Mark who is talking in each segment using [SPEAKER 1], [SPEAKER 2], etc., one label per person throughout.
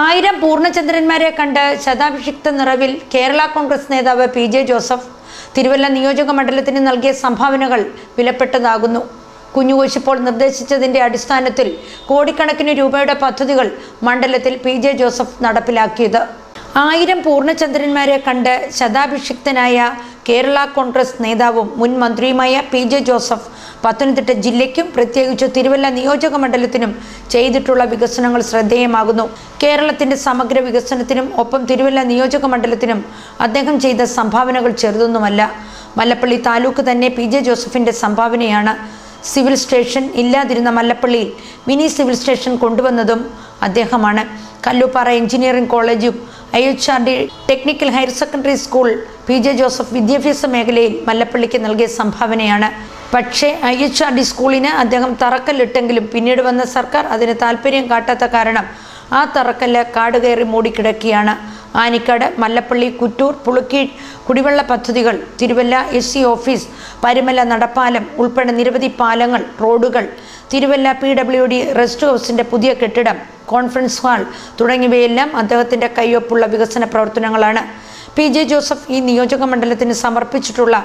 [SPEAKER 1] ആയിരം പൂർണചന്ദ്രന്മാരെ കണ്ട് ശതാഭിഷിക്ത നിറവിൽ കേരള കോൺഗ്രസ് നേതാവ് പി ജെ ജോസഫ് തിരുവല്ല നിയോജക മണ്ഡലത്തിന് നൽകിയ സംഭാവനകൾ വിലപ്പെട്ടതാകുന്നു. കുഞ്ഞുകോശിപ്പോൾ നിർദ്ദേശിച്ചതിന്റെ അടിസ്ഥാനത്തിൽ കോടിക്കണക്കിന് രൂപയുടെ പദ്ധതികൾ മണ്ഡലത്തിൽ പി ജെ ജോസഫ് നടപ്പിലാക്കിയത്. ആയിരം പൂർണചന്ദ്രന്മാരെ കണ്ട് ശതാഭിഷിക്തനായ കേരള കോൺഗ്രസ് നേതാവും മുൻ മന്ത്രിയുമായ പി ജെ ജോസഫ് പത്തനംതിട്ട ജില്ലയ്ക്കും പ്രത്യേകിച്ച് തിരുവല്ല നിയോജക മണ്ഡലത്തിനും ചെയ്തിട്ടുള്ള വികസനങ്ങൾ ശ്രദ്ധേയമാകുന്നു. കേരളത്തിന്റെ സമഗ്ര വികസനത്തിനും ഒപ്പം തിരുവല്ല നിയോജക മണ്ഡലത്തിനും അദ്ദേഹം ചെയ്ത സംഭാവനകൾ ചെറുതൊന്നുമല്ല. മല്ലപ്പള്ളി താലൂക്ക് തന്നെ പി ജെ ജോസഫിന്റെ സംഭാവനയാണ്. സിവിൽ സ്റ്റേഷൻ ഇല്ലാതിരുന്ന മല്ലപ്പള്ളിയിൽ മിനി സിവിൽ സ്റ്റേഷൻ കൊണ്ടുവന്നതും അദ്ദേഹമാണ്. കല്ലുപ്പാറ എഞ്ചിനീയറിംഗ് കോളേജും D technical higher secondary school P J Joseph വിദ്യാഭ്യാസ മേഖലയിൽ മല്ലപ്പള്ളിക്ക് നൽകിയ സംഭാവനയാണ്. പക്ഷേ ഐ എച്ച് ആർ ഡി സ്കൂളിന് അദ്ദേഹം തറക്കല്ലിട്ടെങ്കിലും പിന്നീട് വന്ന സർക്കാർ അതിന് താല്പര്യം കാട്ടാത്ത കാരണം ആ തറക്കല്ല് കാട് കയറി മൂടിക്കിടക്കുകയാണ്. ആനിക്കാട് മല്ലപ്പള്ളി കുറ്റൂർ പുളുക്കി കുടിവെള്ള പദ്ധതികൾ Thiruvalla S C office Parumala നടപ്പാലം ഉൾപ്പെടെ നിരവധി പാലങ്ങൾ റോഡുകൾ Thiruvalla P W D rest ഹൗസിന്റെ പുതിയ കെട്ടിടം കോൺഫറൻസ് ഹാൾ തുടങ്ങിയവയെല്ലാം അദ്ദേഹത്തിന്റെ കൈയൊപ്പുള്ള വികസന പ്രവർത്തനങ്ങളാണ്. പി. ജെ. ജോസഫ് ഈ നിയോജക മണ്ഡലത്തിന് സമർപ്പിച്ചിട്ടുള്ള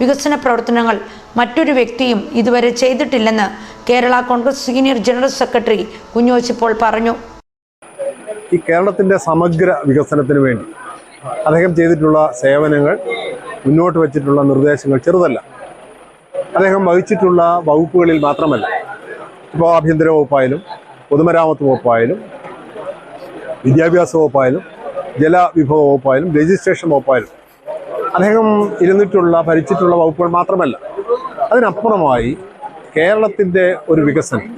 [SPEAKER 1] വികസന പ്രവർത്തനങ്ങൾ മറ്റൊരു വ്യക്തിയും ഇതുവരെ ചെയ്തിട്ടില്ലെന്ന് Kerala Congress senior general secretary കുഞ്ഞോച്ചിപ്പോൾ പറഞ്ഞു.
[SPEAKER 2] ഈ കേരളത്തിന്റെ സമഗ്ര വികസനത്തിന് വേണ്ടി അദ്ദേഹം ചെയ്തിട്ടുള്ള സേവനങ്ങൾ മുന്നോട്ട് വച്ചിട്ടുള്ള നിർദ്ദേശങ്ങൾ ചെറുതല്ല. അദ്ദേഹം വഹിച്ചിട്ടുള്ള വകുപ്പുകളിൽ മാത്രമല്ല. ഇപ്പോൾ ആഭ്യന്തര വകുപ്പായാലും പൊതുമരാമത്ത് വകുപ്പായാലും വിദ്യാഭ്യാസ വകുപ്പായാലും ജലവിഭവ വകുപ്പായാലും രജിസ്ട്രേഷൻ വകുപ്പായാലും അദ്ദേഹം ഇരുന്നിട്ടുള്ള ഭരിച്ചിട്ടുള്ള വകുപ്പുകൾ മാത്രമല്ല അതിനപ്പുറമായി കേരളത്തിന്റെ ഒരു വികസനം.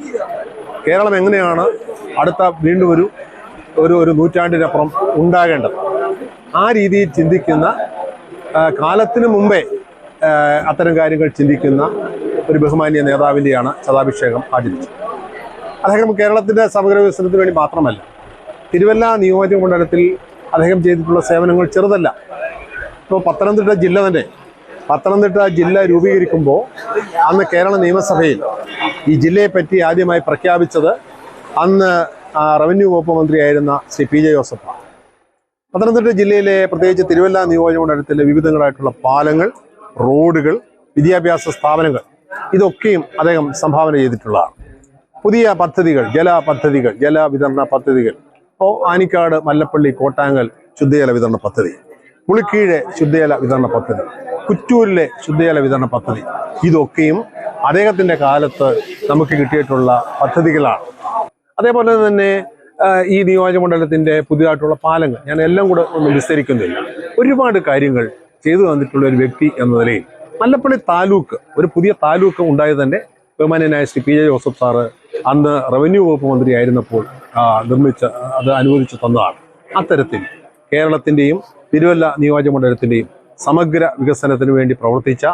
[SPEAKER 2] കേരളം എങ്ങനെയാണ് അടുത്ത വീണ്ടും ഒരു ഒരു ഒരു നൂറ്റാണ്ടിനപ്പുറം ഉണ്ടാകേണ്ടത്? ആ രീതിയിൽ ചിന്തിക്കുന്ന കാലത്തിന് മുമ്പേ അത്തരം കാര്യങ്ങൾ ചിന്തിക്കുന്ന ഒരു ബഹുമാന്യ നേതാവിന്റെയാണ് ശതാഭിഷേകം ആചരിച്ചത്. അദ്ദേഹം കേരളത്തിന്റെ സമഗ്ര വികസനത്തിന് വേണ്ടി മാത്രമല്ല തിരുവല്ല നിയോജക മണ്ഡലത്തിൽ അദ്ദേഹം ചെയ്തിട്ടുള്ള സേവനങ്ങൾ ചെറുതല്ല. ഇപ്പോൾ പത്തനംതിട്ട ജില്ല തന്നെ പത്തനംതിട്ട ജില്ല രൂപീകരിക്കുമ്പോൾ അന്ന് കേരള നിയമസഭയിൽ ഈ ജില്ലയെ പറ്റി ആദ്യമായി പ്രഖ്യാപിച്ചത് അന്ന് റവന്യൂ വകുപ്പ് മന്ത്രിയായിരുന്ന ശ്രീ പി ജെ ജോസഫാണ്. പത്തനംതിട്ട ജില്ലയിലെ പ്രത്യേകിച്ച് തിരുവല്ല നിയോജക മണ്ഡലത്തിലെ വിവിധങ്ങളായിട്ടുള്ള പാലങ്ങൾ റോഡുകൾ വിദ്യാഭ്യാസ സ്ഥാപനങ്ങൾ ഇതൊക്കെയും അദ്ദേഹം സംഭാവന ചെയ്തിട്ടുള്ളതാണ്. പുതിയ പദ്ധതികൾ ജല പദ്ധതികൾ ജലവിതരണ പദ്ധതികൾ. ഇപ്പോൾ ആനിക്കാട് മല്ലപ്പള്ളി കോട്ടാങ്കൽ ശുദ്ധജല വിതരണ പദ്ധതി. പുളിക്കീഴ് ശുദ്ധജല വിതരണ പദ്ധതി. കുറ്റൂരിലെ ശുദ്ധജല വിതരണ പദ്ധതി. ഇതൊക്കെയും അദ്ദേഹത്തിന്റെ കാലത്ത് നമുക്ക് കിട്ടിയിട്ടുള്ള പദ്ധതികളാണ്. അതേപോലെ തന്നെ ഈ ഈ നിയോജകമണ്ഡലത്തിന്റെ പുതിയതായിട്ടുള്ള പാലങ്ങൾ. ഞാൻ എല്ലാം കൂടെ ഒന്ന് വിസ്തരിക്കുന്നില്ല. ഒരുപാട് കാര്യങ്ങൾ ചെയ്തു തന്നിട്ടുള്ള ഒരു വ്യക്തി എന്ന നിലയിൽ. മല്ലപ്പള്ളി താലൂക്ക് ഒരു പുതിയ താലൂക്ക് ഉണ്ടായത് തന്നെ ബഹുമാനായ Shri P J Joseph sir അന്ന് റവന്യൂ വകുപ്പ് മന്ത്രിയായിരുന്നപ്പോൾ നിർമ്മിച്ച അത് അനുവദിച്ചു തന്നതാണ്. അത്തരത്തിൽ കേരളത്തിന്റെയും തിരുവല്ല നിയോജകമണ്ഡലത്തിന്റെയും സമഗ്ര വികസനത്തിന് വേണ്ടി പ്രവർത്തിച്ച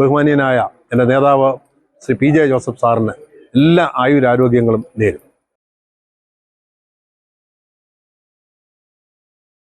[SPEAKER 2] ബഹുമാന്യനായ എന്റെ നേതാവ് ശ്രീ പി ജെ ജോസഫ് സാറിന് എല്ലാ ആയുരാരോഗ്യങ്ങളും നേരും